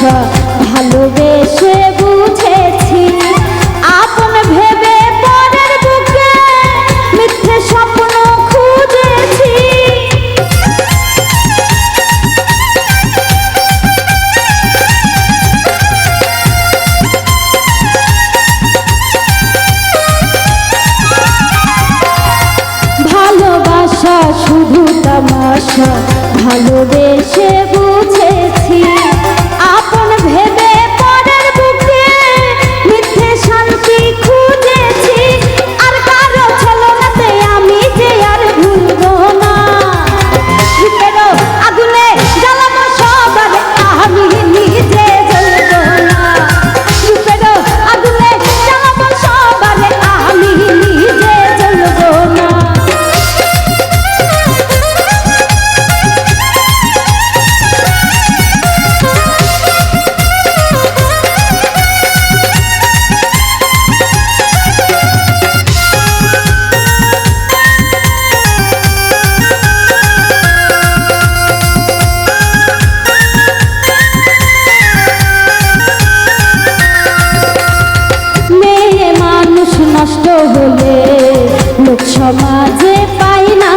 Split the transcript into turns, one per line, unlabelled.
ভাষা ভালোবেসে বুঝেছি। আপন ভেবে পরের বুকে মিথ্যে স্বপ্ন ভালোবাসা শুধু তামাশা ভালোবেসে পাই না